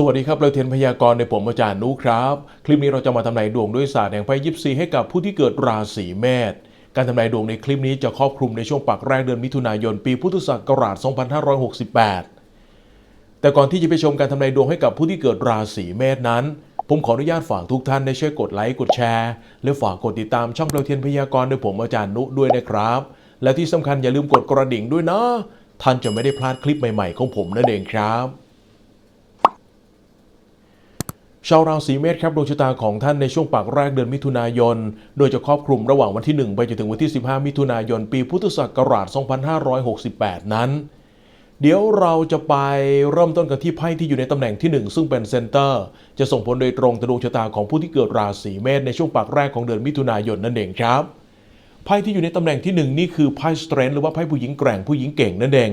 สวัสดีครับเราเทียนพยากรณ์ในผมอาจารย์นุครับ คลิปนี้เราจะมาทำนายดวงด้วยศาสตร์แห่งไพ่ยิปซีให้กับผู้ที่เกิดราศีเมษการทำนายดวงในคลิปนี้จะครอบคลุมในช่วงปักแรกเดือนมิถุนายน ปีพุทธศักราช 2568 แต่ก่อนที่จะไปชมการทำนายดวงให้กับผู้ที่เกิดราศีเมษนั้น ผมขออนุญาตฝากทุกท่านได้ช่วยกดไลค์กดแชร์และฝากกดติดตามช่องเราเทียนพยากรณ์โดยผมอาจารย์นุด้วยนะครับ และที่สำคัญอย่าลืมกดกระดิ่งด้วยนะท่านจะไม่ได้พลาดคลิปใหม่ ๆ ของผมนั่นเองครับ ชาวราศีเมษครับดวงชะตาของท่านในช่วงปากแรกเดือนมิถุนายน โดยจะครอบคลุมระหว่างวันที่ 1 ไปจนถึงวันที่ 15 มิถุนายน ปีพุทธศักราช 2568 นั้น เดี๋ยวเราจะไปเริ่มต้นกันที่ไพ่ที่อยู่ในตำแหน่งที่ 1 ซึ่งเป็นเซนเตอร์ จะส่งผลโดยตรงต่อดวงชะตาของผู้ที่เกิดราศีเมษในช่วงปากแรกของเดือนมิถุนายนนั่นเองครับไพ่ที่อยู่ในตำแหน่งที่หนึ่งนี่คือไพ่สเตรนท์หรือว่าไพ่ผู้หญิงแกร่งผู้หญิงเก่งนั่นเอง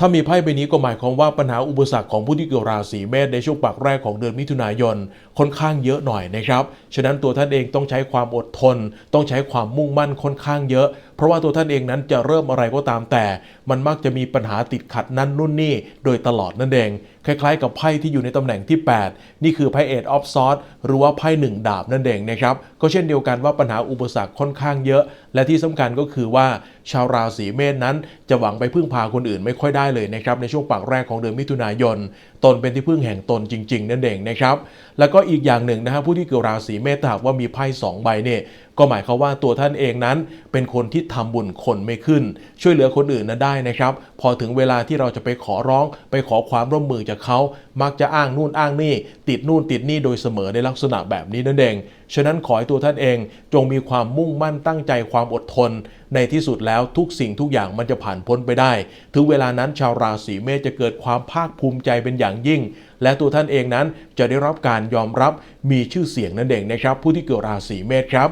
ถ้ามีไพ่ใบนี้ก็หมายความว่าปัญหาอุปสรรคของผู้ที่เกิดราศีเมษในช่วงปักแรกของเดือนมิถุนายนค่อนข้างเยอะหน่อยนะครับ ฉะนั้นตัวท่านเองต้องใช้ความอดทน ต้องใช้ความมุ่งมั่นค่อนข้างเยอะ เพราะว่าตัวท่านเองนั้นจะเริ่มอะไรก็ตามแต่ มันมักจะมีปัญหาติดขัดนั่นนู่นนี่โดยตลอดนั่นเอง คล้ายๆ กับไพ่ที่อยู่ในตำแหน่งที่ 8 นี่คือไพ่เอ็ดออฟซอสหรือว่าไพ่หนึ่งดาบนั่นเองนะครับ ก็เช่นเดียวกันว่าปัญหาอุปสรรคค่อนข้างเยอะ และที่สำคัญก็คือว่าชาวราศีเมษนั้น จะหวังไปพึ่งพาคนอื่นไม่ค่อยได้เลยนะครับ ในช่วงปากแรกของเดือนมิถุนายน ตนเป็นที่พึ่งแห่งตนจริง ๆ นั่นเองนะครับ แล้วก็อีกอย่างหนึ่งนะฮะผู้ที่เกิดราศีเมษถ้าหากว่ามีไพ่สองใบเนี่ย ก็หมายความว่าตัวท่านเองนั้น เป็นคนที่ทำบุญคนไม่ขึ้น ช่วยเหลือคนอื่นนั้นได้นะครับ พอถึงเวลาที่เราจะไปขอร้อง ไปขอความร่วมมือจากเขา มักจะอ้างนู่นอ้างนี่ ติดนู่นติดนี่โดยเสมอในลักษณะแบบนี้นั่นเอง ฉะนั้นขอให้ตัวท่านเองจงมีความมุ่งมั่นตั้งใจความอดทน ในที่สุดแล้วทุกสิ่งทุกอย่างมันจะผ่านพ้นไปได้ ถึงเวลานั้นชาวราศีเมษจะเกิดความภาคภูมิใจเป็นอย่างยิ่ง และตัวท่านเองนั้นจะได้รับการยอมรับมีชื่อเสียงนั่นเองนะครับ ผู้ที่เกิดราศีเมษครับ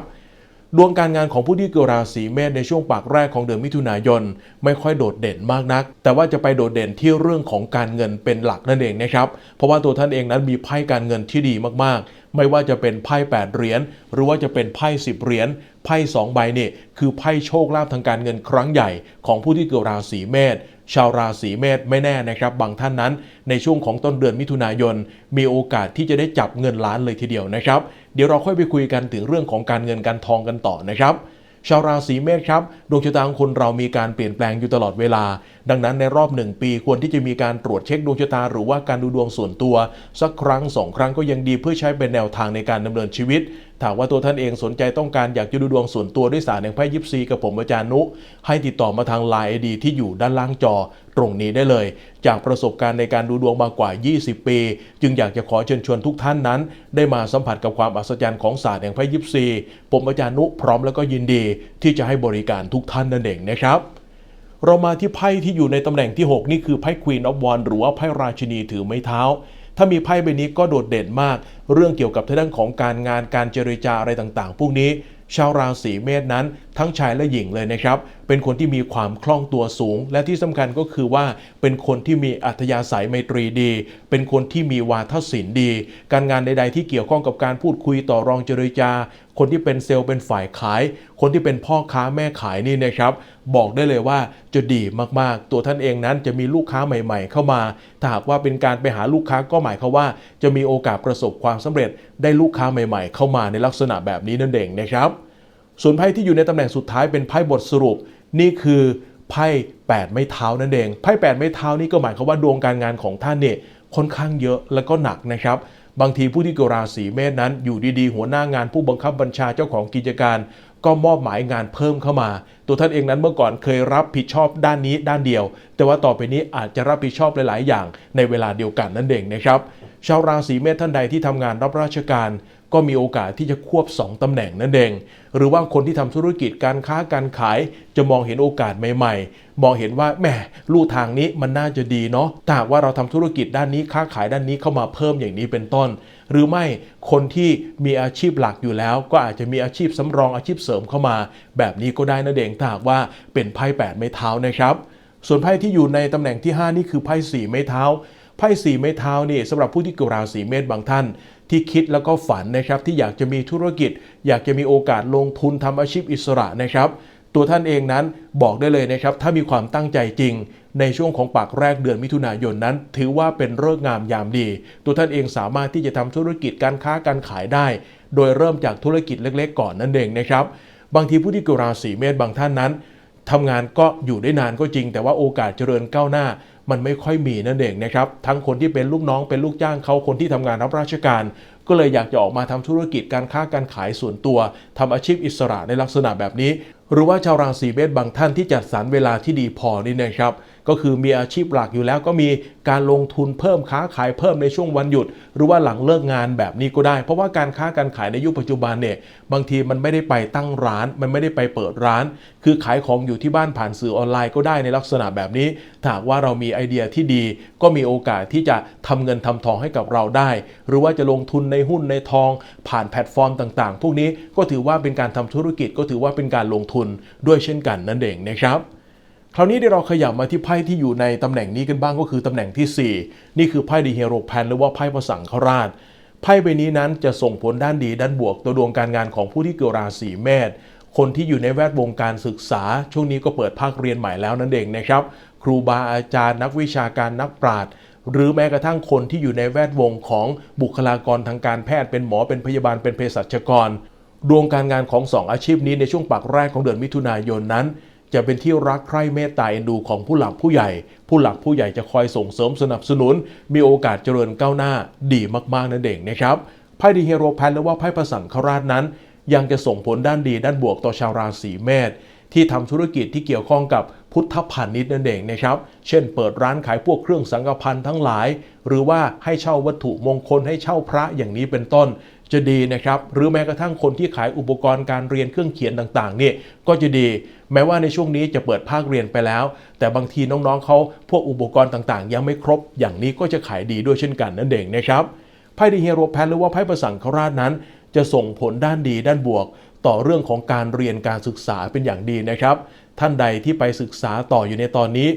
ดวงการงานของผู้ที่เกิดราศีเมษในช่วงปากแรกของเดือนมิถุนายน ไม่ค่อยโดดเด่นมากนัก แต่ว่าจะไปโดดเด่นที่เรื่องของการเงินเป็นหลักนั่นเองนะครับเพราะว่าตัวท่านเองนั้นมีไพ่การเงินที่ดีมากๆ ไม่ว่าจะเป็นไพ่8เหรียญหรือว่าจะเป็นไพ่10เหรียญไพ่2ใบนี่คือไพ่โชคลาภทางการเงินครั้งใหญ่ของผู้ที่เกิดราศีเมษ ชาวราศีเมษไม่แน่นะครับ บางท่านนั้น ในช่วงของต้นเดือนมิถุนายน มีโอกาสที่จะได้จับเงินล้านเลยทีเดียวนะครับ เดี๋ยวเราค่อยไปคุยกันถึงเรื่องของการเงินการทองกันต่อนะครับชาวราศีเมษครับดวงชะตาของคนเรามีการเปลี่ยนแปลงอยู่ตลอดเวลา ดังนั้นในรอบหนึ่งปีควรที่จะมีการตรวจเช็คดวงชะตาหรือว่าการดูดวงส่วนตัว สักครั้งสองครั้งก็ยังดีเพื่อใช้เป็นแนวทางในการดำเนินชีวิต ถ้าว่าตัวท่านเองสนใจต้องการอยากจะดูดวงส่วนตัวด้วยสารแห่งไพ่ยิปซีกับผมอาจารย์นุ ให้ติดต่อมาทางไลน์ไอดีที่อยู่ด้านล่างจอตรงนี้ได้เลย จากประสบการณ์ในการดูดวงมากว่า 20 ปี จึงอยากจะขอเชิญชวนทุกท่านนั้น ได้มาสัมผัสกับความอัศจรรย์ของศาสตร์แห่งไพ่ยิปซีผมอาจารย์นุพร้อมแล้วก็ยินดี ที่จะให้บริการทุกท่านนั่นเองนะครับเรามาที่ไพ่ที่อยู่ในตำแหน่งที่ 6 นี่คือไพ่ Queen of Wands หรือว่าไพ่ราชินีถือไม้เท้า ถ้ามีไพ่ใบนี้ก็โดดเด่นมาก เรื่องเกี่ยวกับทางด้านของการงานการเจรจาอะไรต่างๆ พวกนี้ ชาวราศีเมษนั้น ทั้งชายและหญิงเลยนะครับ เป็นคนที่มีความคล่องตัวสูง และที่สำคัญก็คือว่าเป็นคนที่มีอัธยาศัยไมตรีดี เป็นคนที่มีวาทศิลป์ดี การงานใด ๆ ที่เกี่ยวข้องกับการพูดคุยต่อรองเจรจา คนที่เป็นเซลล์เป็นฝ่ายขาย คนที่เป็นพ่อค้าแม่ขายนี่นะครับ บอกได้เลยว่าจะดีมากๆ ตัวท่านเองนั้นจะมีลูกค้าใหม่ ๆ เข้ามา ถ้าหากว่าเป็นการไปหาลูกค้าก็หมายความว่า จะมีโอกาสประสบความสำเร็จได้ลูกค้าใหม่ ๆ เข้ามาในลักษณะแบบนี้นั่นเองนะครับ ส่วนไพ่ที่อยู่ในตำแหน่งสุดท้ายเป็นไพ่บทสรุป นี่คือไพ่8ไม้เท้านั่นเองไพ่8ไม้เท้านี่ก็หมายความว่าดวงการงานของท่านเนี่ยค่อนข้างเยอะแล้วก็หนักนะครับ บางทีผู้ที่เกิดราศีเมษนั้น อยู่ดีๆ หัวหน้างานผู้บังคับบัญชาเจ้าของกิจการ ก็มอบหมายงานเพิ่มเข้ามา ตัวท่านเองนั้นเมื่อก่อนเคยรับผิดชอบด้านนี้ด้านเดียว แต่ว่าต่อไปนี้อาจจะรับผิดชอบหลาย ๆ อย่างในเวลาเดียวกันนั่นเองนะครับชาวราศีเมษท่านใดที่ทำงานรับราชการ ก็มีโอกาสที่จะควบ 2ตำแหน่งนั่นเอง หรือว่าคนที่ทำธุรกิจการค้าการขายจะมองเห็นโอกาสใหม่ ๆ มองเห็นว่าแหมลู่ทางนี้มันน่าจะดีเนาะถ้าหากว่าเราทำธุรกิจด้านนี้ค้าขายด้านนี้เข้ามาเพิ่มอย่างนี้เป็นต้น หรือไม่คนที่มีอาชีพหลักอยู่แล้ว ก็อาจจะมีอาชีพสำรองอาชีพเสริมเข้ามา แบบนี้ก็ได้นั่นเองถ้าหากว่าเป็นไพ่แปดไม้เท้านะครับ ส่วนไพ่ที่อยู่ในตำแหน่งที่ 5 นี่คือไพ่สี่ไม้เท้าไพ่สี่ไม้เท้านี่สำหรับผู้ที่เกิดราศีเมษบางท่าน ที่คิดแล้วก็ฝันนะครับที่อยากจะมีธุรกิจ อยากจะมีโอกาสลงทุนทำอาชีพอิสระนะครับตัวท่านเองนั้นบอกได้เลยนะครับ ถ้ามีความตั้งใจจริง ในช่วงของปากแรกเดือนมิถุนายนนั้น ถือว่าเป็นเลิกษ์งามยามดี ตัวท่านเองสามารถที่จะทำธุรกิจการค้าการขายได้ โดยเริ่มจากธุรกิจเล็กๆ ก่อนนั่นเองนะครับ บางทีผู้ที่เกิดราศีเมษบางท่านนั้น ทำงานก็อยู่ได้นานก็จริง แต่ว่าโอกาสเจริญก้าวหน้า มันไม่ค่อยมีนั่นเองนะครับทั้งคนที่เป็นลูกน้องเป็นลูกจ้างเขาคนที่ทำงานรับราชการ ก็เลยอยากจะออกมาทำธุรกิจการค้าการขายส่วนตัวทำอาชีพอิสระในลักษณะแบบนี้ หรือว่าชาวราศีเมษบางท่านที่จัดสรรเวลาที่ดีพอนี่นะครับ ก็คือมีอาชีพหลักอยู่แล้วก็มีการลงทุนเพิ่มค้าขายเพิ่มในช่วงวันหยุด หรือว่าหลังเลิกงานแบบนี้ก็ได้ เพราะว่าการค้าการขายในยุคปัจจุบันเนี่ยบางทีมันไม่ได้ไปตั้งร้าน มันไม่ได้ไปเปิดร้าน คือขายของอยู่ที่บ้านผ่านสื่อออนไลน์ก็ได้ในลักษณะแบบนี้ถ้าว่าเรามีไอเดียที่ดี ก็มีโอกาสที่จะทำเงินทำทองให้กับเราได้ หรือว่าจะลงทุนในหุ้นในทอง ผ่านแพลตฟอร์มต่าง ๆ พวกนี้ก็ถือว่าเป็นการทำธุรกิจก็ถือว่าเป็นการลงทุนด้วยเช่นกันนั่นเองนะครับ คราวนี้เดี๋ยวเราขยับมาที่ไพ่ที่อยู่ในตำแหน่งนี้กันบ้างก็คือตำแหน่งที่ 4 นี่คือไพ่ดีเฮโรแพนหรือว่าไพ่พระสังฆราชไพ่ใบนี้นั้นจะส่งผลด้านดีด้านบวกต่อดวงการงานของผู้ที่เกิดราศีเมษคนที่อยู่ในแวดวงการศึกษา ช่วงนี้ก็เปิดภาคเรียนใหม่แล้วนั่นเองนะครับ ครูบาอาจารย์ นักวิชาการนักปราชญ์หรือแม้กระทั่งคนที่อยู่ในแวดวงของบุคลากรทางการแพทย์เป็นหมอเป็นพยาบาลเป็นเภสัชกร ดวงการงานของสองอาชีพนี้ในช่วงปากแรกของเดือนมิถุนายนนั้น จะเป็นที่รักใคร่เมตตาเอ็นดูของผู้หลักผู้ใหญ่ ผู้หลักผู้ใหญ่จะคอยส่งเสริมสนับสนุน มีโอกาสเจริญก้าวหน้าดีมากๆนั่นเองนะครับไพ่ดีเฮโรแพนหรือว่าไพ่ประสังฆราชนั้น ยังจะส่งผลด้านดีด้านบวกต่อชาวราศีเมษที่ทำธุรกิจที่เกี่ยวข้องกับพุทธพาณิชย์นั่นเองนะครับ เช่นเปิดร้านขายพวกเครื่องสังฆพันธ์ทั้งหลาย หรือว่าให้เช่าวัตถุมงคลให้เช่าพระอย่างนี้เป็นต้น จะดีนะครับ หรือแม้กระทั่งคนที่ขายอุปกรณ์การเรียนเครื่องเขียนต่างๆเนี่ยก็จะดี แม้ว่าในช่วงนี้จะเปิดภาคเรียนไปแล้ว แต่บางทีน้องๆเขาพวกอุปกรณ์ต่างๆ ยังไม่ครบ อย่างนี้ก็จะขายดีด้วยเช่นกันนั่นเองนะครับไพ่ดีเฮโรแพนหรือว่าไพ่ประสังฆราชนั้น จะส่งผลด้านดีด้านบวก ต่อเรื่องของการเรียนการศึกษาเป็นอย่างดีนะครับ ท่านใดที่ไปศึกษาต่ออยู่ในตอนนี้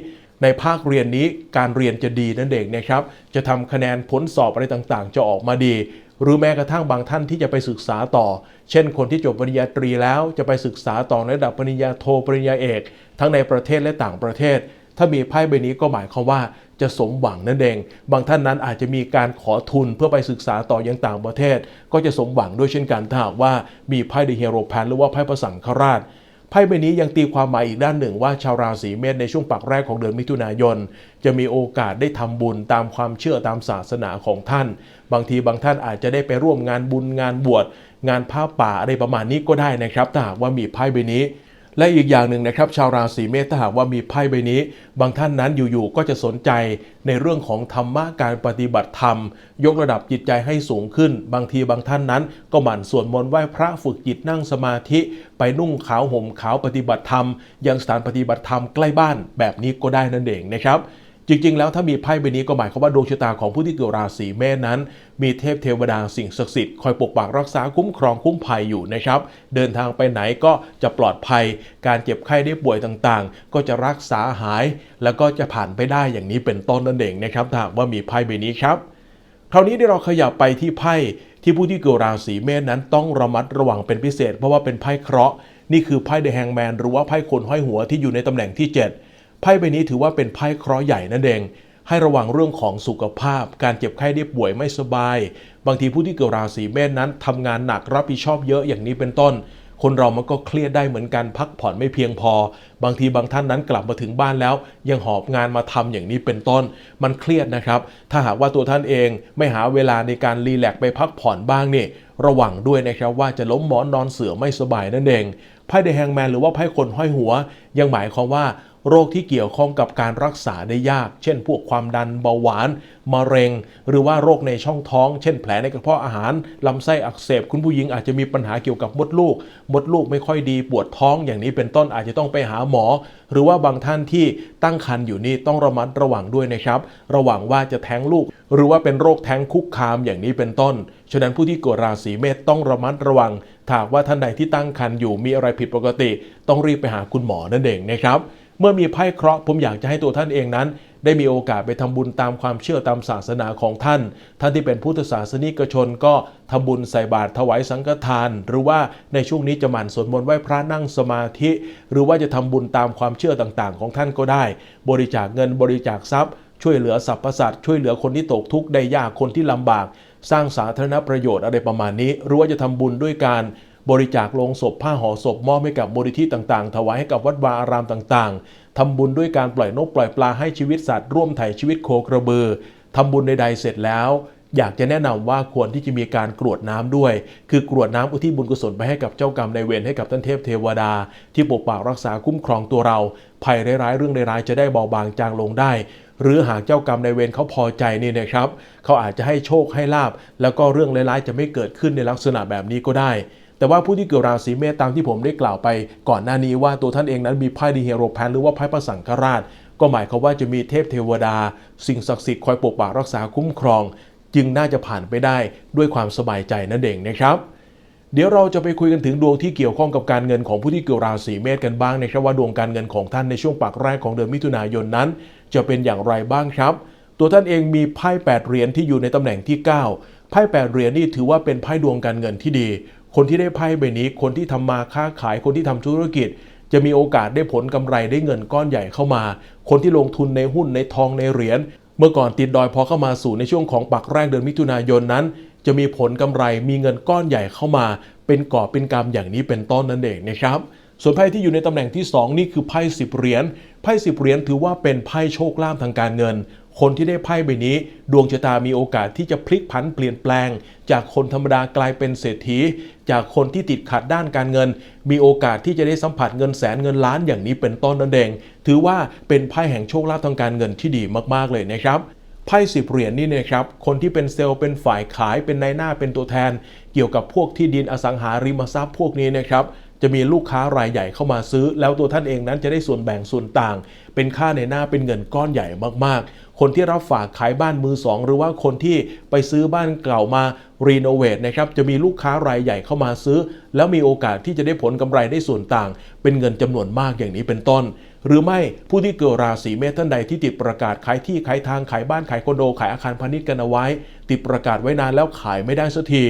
ในภาคเรียนนี้การเรียนจะดีนั่นเองนะครับ จะทำคะแนนผลสอบอะไรต่างๆ จะออกมาดี หรือแม้กระทั่งบางท่านที่จะไปศึกษาต่อ เช่นคนที่จบปริญญาตรีแล้วจะไปศึกษาต่อในระดับปริญญาโทปริญญาเอก ทั้งในประเทศและต่างประเทศ ถ้ามีไพ่ใบนี้ก็หมายความว่าจะสมหวังนั่นเอง บางท่านนั้นอาจจะมีการขอทุนเพื่อไปศึกษาต่อยังต่างประเทศ ก็จะสมหวังด้วยเช่นกันถ้าหากว่ามีไพ่เดเฮโรแพนหรือว่าไพ่พระสังฆราช ไพ่ใบนี้ยังตีความหมายอีกด้านหนึ่งว่าชาวราศีเมษในช่วงปักแรกของเดือนมิถุนายน จะมีโอกาสได้ทำบุญตามความเชื่อตามศาสนาของท่าน บางทีบางท่านอาจจะได้ไปร่วมงานบุญงานบวช งานผ้าป่าอะไรประมาณนี้ก็ได้นะครับถ้าหากว่ามีไพ่ใบนี้ และอีกอย่างหนึ่งนะครับ ชาวราศีเมษถ้าหากว่ามีไพ่ใบนี้ บางท่านนั้นอยู่ๆก็จะสนใจในเรื่องของธรรมะการปฏิบัติธรรม ยกระดับจิตใจให้สูงขึ้น บางทีบางท่านนั้น ก็หมั่นสวดมนต์ไหว้พระฝึกจิตนั่งสมาธิ ไปนุ่งขาวห่มขาวปฏิบัติธรรม ยังสถานปฏิบัติธรรมใกล้บ้านแบบนี้ก็ได้นั่นเองนะครับ จริง ๆ แล้วถ้ามีไพ่ใบนี้ก็หมายความว่าดวงชะตาของผู้ที่เกิดราศีเมษนั้น มีเทพเทวดาสิ่งศักดิ์สิทธิ์คอยปกปักรักษาคุ้มครองคุ้มภัยอยู่นะครับ เดินทางไปไหนก็จะปลอดภัย การเจ็บไข้ได้ป่วยต่างๆ ก็จะรักษาหาย แล้วก็จะผ่านไปได้อย่างนี้เป็นต้นนั่นเองนะครับถ้าหากว่ามีไพ่ใบนี้ครับ คราวนี้เดี๋ยวเราขยับไปที่ไพ่ที่ผู้ที่เกิดราศีเมษนั้นต้องระมัดระวังเป็นพิเศษ เพราะว่าเป็นไพ่เคราะห์นี่คือไพ่เดอะแฮงแมนหรือว่าไพ่คนห้อยหัวที่อยู่ในตำแหน่งที่ 7 ไพ่ใบนี้ถือว่าเป็นไพ่เคราะห์ใหญ่นั่นเอง ให้ระวังเรื่องของสุขภาพ การเจ็บไข้ได้ป่วยไม่สบาย บางทีผู้ที่เกิดราศีเมษนั้นทำงานหนักรับผิดชอบเยอะอย่างนี้เป็นต้น คนเรามันก็เครียดได้เหมือนกันพักผ่อนไม่เพียงพอ บางทีบางท่านนั้นกลับมาถึงบ้านแล้ว ยังหอบงานมาทำอย่างนี้เป็นต้น มันเครียดนะครับ ถ้าหากว่าตัวท่านเองไม่หาเวลาในการรีแลกซ์ไปพักผ่อนบ้างนี่ระวังด้วยนะครับว่าจะล้มหมอนนอนเสือไม่สบายนั่นเองไพ่เดอะแฮงแมนหรือว่าไพ่คนห้อยหัว ยังหมายความว่า โรคที่เกี่ยวข้องกับการรักษาได้ยาก เช่น พวกความดันเบาหวาน มะเร็ง หรือว่าโรคในช่องท้อง เช่น แผลในกระเพาะอาหาร ลำไส้อักเสบ คุณผู้หญิงอาจจะมีปัญหาเกี่ยวกับมดลูก มดลูกไม่ค่อยดี ปวดท้อง อย่างนี้เป็นต้นอาจจะต้องไปหาหมอ หรือว่าบางท่านที่ตั้งครรภ์อยู่นี่ต้องระมัดระวังด้วยนะครับ ระวังว่าจะแท้งลูก หรือว่าเป็นโรคแท้งคุกคามอย่างนี้เป็นต้น ฉะนั้นผู้ที่เกิดราศีเมษต้องระมัดระวังถ้าหากว่าท่านใดที่ตั้งครรภ์อยู่มีอะไรผิดปกติ ต้องรีบไปหาคุณหมอนั่นเองนะครับ เมื่อมีไพ่เคราะห์ผมอยากจะให้ตัวท่านเองนั้น ได้มีโอกาสไปทำบุญตามความเชื่อตามศาสนาของท่าน ท่านที่เป็นพุทธศาสนิกชนก็ทำบุญใส่บาตรถวายสังฆทาน หรือว่าในช่วงนี้จะหมั่นสวดมนต์ไหว้พระนั่งสมาธิ หรือว่าจะทำบุญตามความเชื่อต่างๆ ของท่านก็ได้ บริจาคเงินบริจาคทรัพย์ ช่วยเหลือสรรพสัตว์ช่วยเหลือคนที่ตกทุกข์ได้ยากคนที่ลำบาก สร้างสาธารณประโยชน์อะไรประมาณนี้ หรือว่าจะทำบุญด้วยการ บริจาคลงศพผ้าห่อศพมอบให้กับมูลนิธิต่างๆ ถวายให้กับวัดวาอารามต่างๆทำบุญด้วยการปล่อยนกปล่อยปลาให้ชีวิตสัตว์ร่วมไถ่ชีวิตโคกระบือทำบุญใดๆเสร็จแล้วอยากจะแนะนำว่าควรที่จะมีการกรวดน้ำด้วย คือกรวดน้ำอุทิศบุญกุศลไปให้กับเจ้ากรรมในายเวรให้กับท่านเทพเทวดา ที่ปกปักรักษาคุ้มครองตัวเรา ภัยร้ายๆเรื่องร้ายๆจะได้เบาบางจางลงได้ หรือหากเจ้ากรรมในายเวรเขาพอใจนี่นะครับ เขาอาจจะให้โชคให้ลาบ แล้วก็เรื่องร้ายๆจะไม่เกิดขึ้นในลักษณะแบบนี้ก็ได้ แต่ว่าผู้ที่เกิดราศีเมษตามที่ผมได้กล่าวไป ก่อนหน้านี้ว่าตัวท่านเองนั้นมีไพ่ดีเฮโรแพนหรือว่าไพ่พระสังฆราช ก็หมายความว่าจะมีเทพเทวดา สิ่งศักดิ์สิทธิ์คอยปกปักรักษาคุ้มครอง จึงน่าจะผ่านไปได้ด้วยความสบายใจนั่นเองนะครับเดี๋ยวเราจะไปคุยกันถึงดวงที่เกี่ยวข้องกับการเงินของผู้ที่เกิดราศีเมษกันบ้างนะครับว่าดวงการเงินของท่านในช่วงปากแรกของเดือนมิถุนายนนั้น จะเป็นอย่างไรบ้างครับ ตัวท่านเองมีไพ่8เหรียญที่อยู่ในตำแหน่งที่ 9 ไพ่8เหรียญนี่ถือว่าเป็นไพ่ดวงการเงินที่ดี คนที่ได้ไพ่ใบนี้ คนที่ทำมาค้าขาย คนที่ทำธุรกิจ จะมีโอกาสได้ผลกำไรได้เงินก้อนใหญ่เข้ามา คนที่ลงทุนในหุ้นในทองในเหรียญ เมื่อก่อนติดดอยพอเข้ามาสู่ในช่วงของปักแรกเดือนมิถุนายนนั้น จะมีผลกำไรมีเงินก้อนใหญ่เข้ามา เป็นกอบเป็นกำอย่างนี้เป็นต้นนั่นเองนะครับส่วนไพ่ที่อยู่ในตำแหน่งที่ 2 นี่คือไพ่สิบเหรียญไพ่สิบเหรียญถือว่าเป็นไพ่โชคลาภทางการเงิน คนที่ได้ไพ่ใบนี้ ดวงชะตามีโอกาสที่จะพลิกผันเปลี่ยนแปลง จากคนธรรมดากลายเป็นเศรษฐี จากคนที่ติดขัดด้านการเงิน มีโอกาสที่จะได้สัมผัสเงินแสนเงินล้านอย่างนี้เป็นต้นนั่นเองถือว่าเป็นไพ่แห่งโชคลาภทางการเงินที่ดีมากๆเลยนะครับไพ่สิบเหรียญนี่นะครับ คนที่เป็นเซลล์เป็นฝ่ายขายเป็นนายหน้าเป็นตัวแทน เกี่ยวกับพวกที่ดินอสังหาริมทรัพย์พวกนี้นะครับ จะมีลูกค้ารายใหญ่เข้ามาซื้อ แล้วตัวท่านเองนั้นจะได้ส่วนแบ่งส่วนต่าง เป็นค่าในหน้าเป็นเงินก้อนใหญ่มากๆ คนที่รับฝากขายบ้านมือสองหรือว่าคนที่ไปซื้อบ้านเก่ามารีโนเวทนะครับจะมีลูกค้ารายใหญ่เข้ามาซื้อ แล้วมีโอกาสที่จะได้ผลกำไรได้ส่วนต่าง เป็นเงินจำนวนมากอย่างนี้เป็นต้น หรือไม่ผู้ที่เกิดราศีเมษท่านใดที่ติดประกาศขายที่ขายทางขายบ้านขายคอนโดขายอาคารพาณิชย์กันเอาไว้ ติดประกาศไว้นานแล้วขายไม่ได้สักที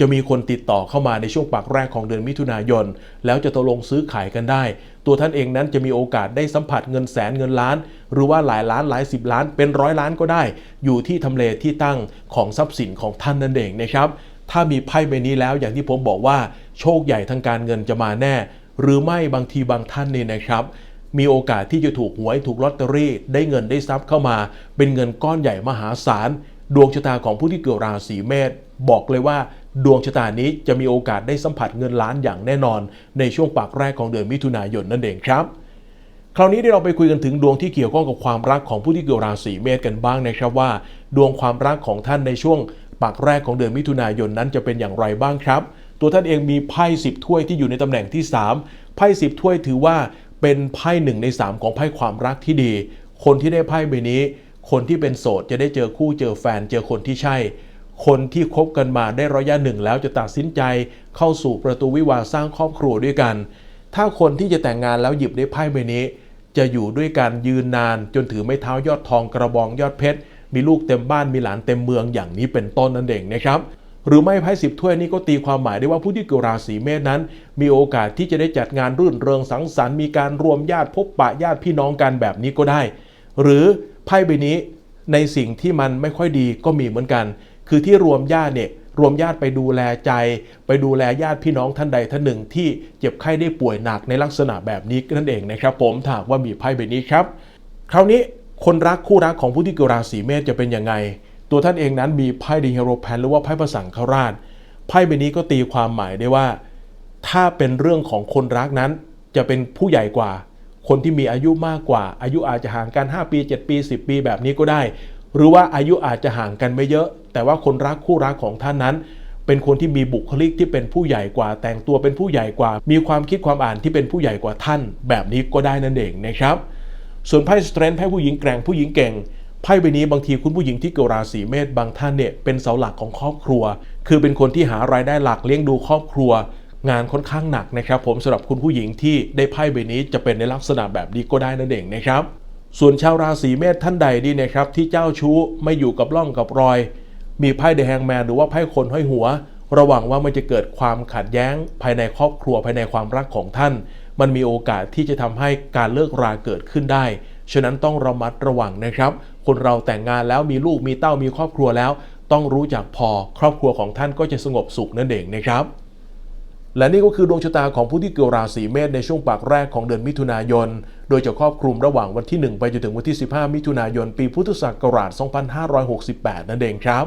จะมีคนติดต่อเข้ามาในช่วงปากแรกของเดือนมิถุนายน แล้วจะตกลงซื้อขายกันได้ ตัวท่านเองนั้นจะมีโอกาสได้สัมผัสเงินแสนเงินล้าน หรือว่าหลายล้านหลายสิบล้านเป็นร้อยล้านก็ได้ อยู่ที่ทำเลที่ตั้งของทรัพย์สินของท่านนั่นเองนะครับถ้ามีไพ่ใบนี้แล้วอย่างที่ผมบอกว่า โชคใหญ่ทางการเงินจะมาแน่ หรือไม่บางทีบางท่านนี่นะครับมีโอกาสที่จะถูกหวยถูกลอตเตอรี่ ได้เงินได้ทรัพย์เข้ามา เป็นเงินก้อนใหญ่มหาศาล ดวงชะตาของผู้ที่เกิดราศีเมษ บอกเลยว่าดวงชะตานี้จะมีโอกาสได้สัมผัสเงินล้านอย่างแน่นอน ในช่วงปากแรกของเดือนมิถุนายนนั่นเองครับคราวนี้เดี๋ยวเราไปคุยกันถึงดวงที่เกี่ยวข้องกับความรักของผู้ที่เกิดราศีเมษกันบ้างนะครับว่า ดวงความรักของท่านในช่วงปากแรกของเดือนมิถุนายนนั้นจะเป็นอย่างไรบ้างครับ ตัวท่านเองมีไพ่สิบถ้วยที่อยู่ในตำแหน่งที่ 3 ไพ่สิบถ้วยถือว่าเป็นไพ่หนึ่งใน 3 ของไพ่ความรักที่ดี คนที่ได้ไพ่ใบนี้ คนที่เป็นโสดจะได้เจอคู่เจอแฟนเจอคนที่ใช่ คนที่คบกันมาได้ระยะหนึ่งแล้วจะตัดสินใจเข้าสู่ประตูวิวาสร้างครอบครัวด้วยกัน ถ้าคนที่จะแต่งงานแล้วหยิบได้ไพ่ใบนี้ จะอยู่ด้วยกันยืนนาน จนถือไม้เท้ายอดทองกระบองยอดเพชร มีลูกเต็มบ้านมีหลานเต็มเมืองอย่างนี้เป็นต้นนั่นเองนะครับ หรือไม่ไพ่สิบถ้วยนี่ก็ตีความหมายได้ว่าผู้ที่เกิดราศีเมษนั้น มีโอกาสที่จะได้จัดงานรื่นเริงสังสรรค์มีการรวมญาติพบปะญาติพี่น้องกันแบบนี้ก็ได้ หรือไพ่ใบนี้ในสิ่งที่มันไม่ค่อยดีก็มีเหมือนกัน คือที่รวมญาติเนี่ยรวมญาติไปดูแลใจ ไปดูแลญาติพี่น้องท่านใดท่านหนึ่ง ที่เจ็บไข้ได้ป่วยหนักในลักษณะแบบนี้นั่นเองนะครับ ผมถากว่ามีไพ่ใบนี้ครับ คราวนี้คนรักคู่รักของผู้ที่เกิดราศีเมษจะเป็นยังไง ตัวท่านเองนั้นมีไพ่ดีเฮโรแพนหรือว่าไพ่ประสังฆราชไพ่ใบนี้ก็ตีความหมายได้ว่า ถ้าเป็นเรื่องของคนรักนั้นจะเป็นผู้ใหญ่กว่า คนที่มีอายุมากกว่า อายุอาจจะห่างกัน 5 ปี 7 ปี 10 ปีแบบนี้ก็ได้ หรือว่าอายุอาจจะห่างกันไม่เยอะ แต่ว่าคนรักคู่รักของท่านนั้น เป็นคนที่มีบุคลิกที่เป็นผู้ใหญ่กว่า แต่งตัวเป็นผู้ใหญ่กว่า มีความคิดความอ่านที่เป็นผู้ใหญ่กว่าท่าน แบบนี้ก็ได้นั่นเองนะครับ ส่วนไพ่สเตรนท์ไพ่ผู้หญิงแกร่งผู้หญิงเก่งไพ่ใบนี้บางทีคุณผู้หญิงที่เกิดราศีเมษบางท่านเนี่ยเป็นเสาหลักของครอบครัว คือเป็นคนที่หารายได้หลักเลี้ยงดูครอบครัว งานค่อนข้างหนักนะครับ ผมสำหรับคุณผู้หญิงที่ได้ไพ่ใบนี้จะเป็นในลักษณะแบบนี้ก็ได้นั่นเองนะครับ ส่วนชาวราศีเมษท่านใดดีนะครับที่เจ้าชู้ไม่อยู่กับร่องกับรอย มีไพ่เดอะแฮงแมนหรือว่าไพ่คนห้อยหัว ระหวังว่ามันจะเกิดความขัดแย้ง ภายในครอบครัวภายในความรักของท่าน มันมีโอกาสที่จะทำให้การเลิกราเกิดขึ้นได้ ฉะนั้นต้องระมัดระวังนะครับ คนเราแต่งงานแล้วมีลูกมีเต้ามีครอบครัวแล้ว ต้องรู้จักพอครอบครัวของท่านก็จะสงบสุขนั่นเองนะครับและนี่ก็คือดวงชะตาของผู้ที่เกิดราศีเมษในช่วงปากแรกของเดือนมิถุนายน โดยจะครอบคลุมระหว่างวันที่ 1 ไปจนถึงวันที่ 15 มิถุนายน ปีพุทธศักราช 2568 นั่นเองครับ